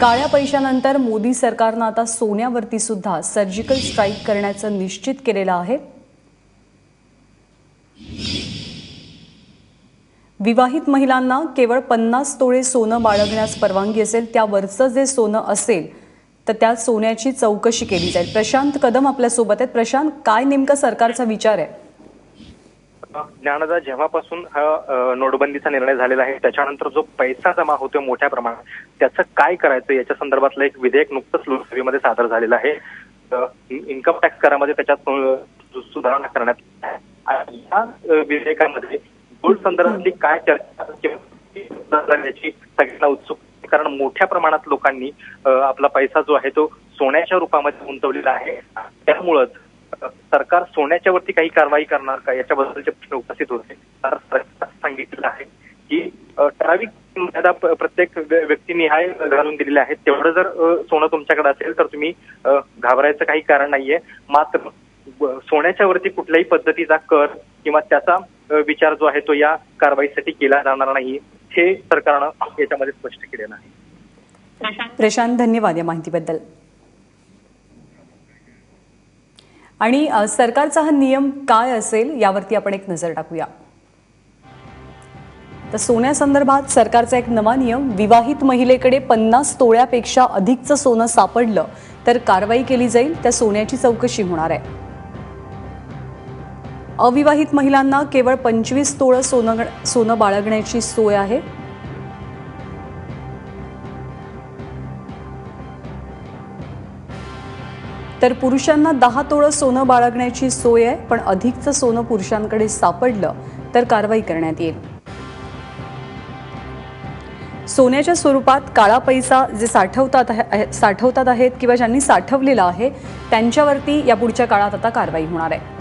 काळ्या पैशानंतर मोदी सरकारनं आता सोन्यावरती सुद्धा सर्जिकल स्ट्राईक करण्याचं निश्चित केलेलं आहे. विवाहित महिलांना केवळ पन्नास तोळे सोनं बाळगण्यास परवानगी असेल त्यावरचं जे सोनं असेल तर त्या सोन्याची चौकशी केली जाईल. प्रशांत कदम आपल्यासोबत आहेत. प्रशांत काय नेमका सरकारचा विचार आहे? ज्ञानदा जेव्हापासून हा नोटबंदीचा निर्णय झालेला आहे त्याच्यानंतर जो पैसा जमा होतो मोठ्या प्रमाणात त्याचं काय करायचं? याच्या संदर्भातलं एक विधेयक नुकतंच लोकसभेमध्ये सादर झालेलं आहे. इन्कम टॅक्स करामध्ये त्याच्यात सुधारणा करण्यात या विधेयकामध्ये गोल्ड संदर्भातली काय चर्चा याची सगळ्यांना उत्सुक आहे. कारण मोठ्या प्रमाणात लोकांनी आपला पैसा जो आहे तो सोन्याच्या रूपामध्ये गुंतवलेला आहे. त्यामुळंच सरकार सोन्याच्या वरती काही कारवाई करणार का? याच्याबद्दलचे प्रश्न उपस्थित होते. सांगितलं आहे की ठराविक मर्यादा प्रत्येक व्यक्तीने हाय घालून दिलेल्या आहेत. तेवढं जर सोनं तुमच्याकडे असेल तर तुम्ही घाबरायचं काही कारण नाहीये. मात्र सोन्याच्या वरती कुठल्याही पद्धतीचा कर किंवा त्याचा विचार जो आहे तो या कारवाईसाठी केला जाणार नाही हे सरकारनं याच्यामध्ये स्पष्ट केलेलं आहे. प्रशांत धन्यवाद या माहितीबद्दल. आणि सरकारचा हा नियम काय असेल यावरती आपण एक नजर टाकूया. तर सोन्यासंदर्भात सरकारचा एक नवा नियम विवाहित महिलेकडे पन्नास तोळ्यापेक्षा अधिकचं सोनं सापडलं तर कारवाई केली जाईल त्या सोन्याची चौकशी होणार आहे. अविवाहित महिलांना केवळ पंचवीस तोळं सोनं सोनं बाळगण्याची सोय आहे. तर पुरुषांना दहा तोळं सोनं बाळगण्याची सोय आहे पण अधिकचं सोनं पुरुषांकडे सापडलं तर कारवाई करण्यात येईल. सोन्याच्या स्वरूपात काळा पैसा जे साठवतात साठवतात आहेत किंवा ज्यांनी साठवलेला आहे त्यांच्यावरती या पुढच्या काळात आता कारवाई होणार आहे.